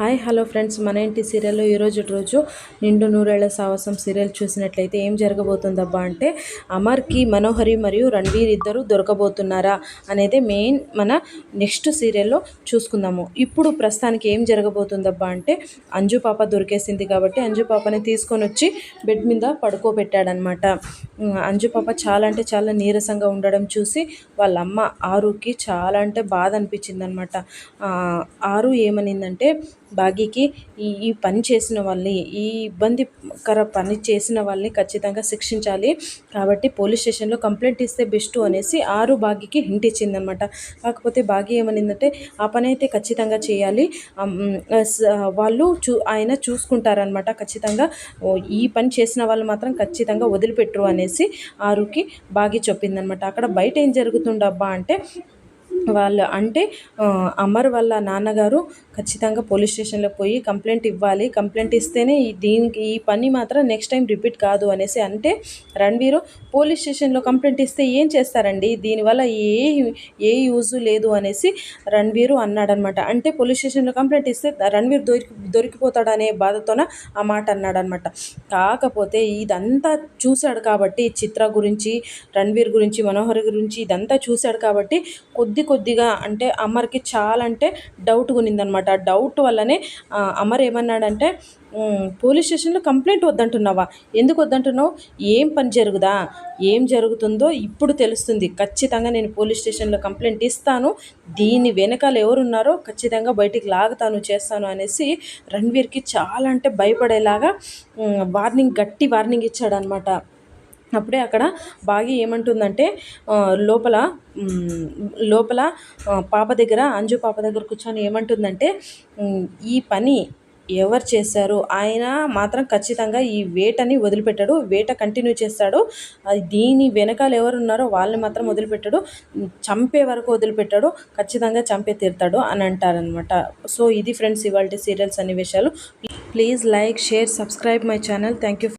Hi hello friends. మన ఇంటి సీరియల్లో? ఈరోజు రోజు నిండు నూరేళ్ళ సాహసం సీరియల్ చూసినట్లయితే ఏం జరగబోతుందబ్బా అంటే అమర్కి మనోహరి మరియు రణ్వీర్ ఇద్దరు దొరకబోతున్నారా అనేది మెయిన్ మన నెక్స్ట్ సీరియల్లో చూసుకుందాము. ఇప్పుడు ప్రస్తుతానికి ఏం జరగబోతుందబ్బా అంటే అంజు పాప దొరికేసింది కాబట్టి అంజు పాపని తీసుకొని వచ్చి బెడ్ మీద పడుకోబెట్టాడనమాట. అంజు పాప చాలా అంటే చాలా నీరసంగా ఉండడం చూసి వాళ్ళ అమ్మ ఆరుకి చాలా అంటే బాధ అనిపించింది అనమాట ఆరు ఏమనిందంటే బాగీకి ఈ ఈ పని చేసిన వాళ్ళని ఈ ఇబ్బందికర పని చేసిన వాళ్ళని ఖచ్చితంగా శిక్షించాలి. కాబట్టి పోలీస్ స్టేషన్లో కంప్లైంట్ ఇస్తే బెస్ట్ అనేసి ఆరు బాగీకి హింట్ ఇచ్చిందనమాట. కాకపోతే బాగీ ఏమనిందంటే ఆ పని అయితే ఖచ్చితంగా చేయాలి. వాళ్ళు చూ ఆయన చూసుకుంటారనమాట ఖచ్చితంగా. ఈ పని చేసిన వాళ్ళు మాత్రం ఖచ్చితంగా వదిలిపెట్టరు అనేసి ఆరుకి బాగి చెప్పిందనమాట. అక్కడ బయట ఏం జరుగుతుండబ్బా అంటే వాళ్ళు అంటే అమర్ వాళ్ళ నాన్నగారు ఖచ్చితంగా పోలీస్ స్టేషన్లో పోయి కంప్లైంట్ ఇవ్వాలి. కంప్లైంట్ ఇస్తేనే దీనికి ఈ పని మాత్రం నెక్స్ట్ టైం రిపీట్ కాదు అనేసి అంటే రణ్వీరు పోలీస్ స్టేషన్లో కంప్లైంట్ ఇస్తే ఏం చేస్తారండి? దీనివల్ల ఏ ఏ యూజ్ లేదు అనేసి రణ్వీరు అన్నాడనమాట. అంటే పోలీస్ స్టేషన్లో కంప్లైంట్ ఇస్తే రణ్వీర్ దొరికి దొరికిపోతాడనే బాధతోన ఆ మాట అన్నాడనమాట. కాకపోతే ఇదంతా చూశాడు కాబట్టి చిత్ర గురించి రణ్వీర్ గురించి మనోహర్ గురించి ఇదంతా చూశాడు కాబట్టి కొద్ది కొద్దిగా అంటే అమర్కి చాలా అంటే డౌట్ అనమాట ఆ డౌట్ వల్లనే అమర్ ఏమన్నాడంటే పోలీస్ స్టేషన్లో కంప్లైంట్ వద్దంటున్నావా? ఎందుకు వద్దంటున్నావు? ఏం పని జరుగుదా? ఏం జరుగుతుందో ఇప్పుడు తెలుస్తుంది. ఖచ్చితంగా నేను పోలీస్ స్టేషన్లో కంప్లైంట్ ఇస్తాను. దీని వెనకాల ఎవరున్నారో ఖచ్చితంగా బయటికి లాగుతాను చేస్తాను అనేసి రణ్వీర్కి చాలా అంటే భయపడేలాగా వార్నింగ్ గట్టి వార్నింగ్ ఇచ్చాడనమాట అప్పుడే అక్కడ బాగి ఏమంటుందంటే లోపల లోపల పాప దగ్గర అంజు పాప దగ్గర కూర్చొని ఏమంటుందంటే ఈ పని ఎవరు చేశారు? ఆయన మాత్రం ఖచ్చితంగా ఈ వేటని వదిలిపెట్టాడు. వేట కంటిన్యూ చేస్తాడు. దీని వెనకాల ఎవరు ఉన్నారో వాళ్ళని మాత్రం వదిలిపెట్టాడు. చంపే వరకు వదిలిపెట్టాడు. ఖచ్చితంగా చంపే తీరుతాడు అని అంటారనమాట సో ఇది ఫ్రెండ్స్ ఇవాళ సీరియల్స్ అన్ని విషయాలు please like share subscribe my channel thank you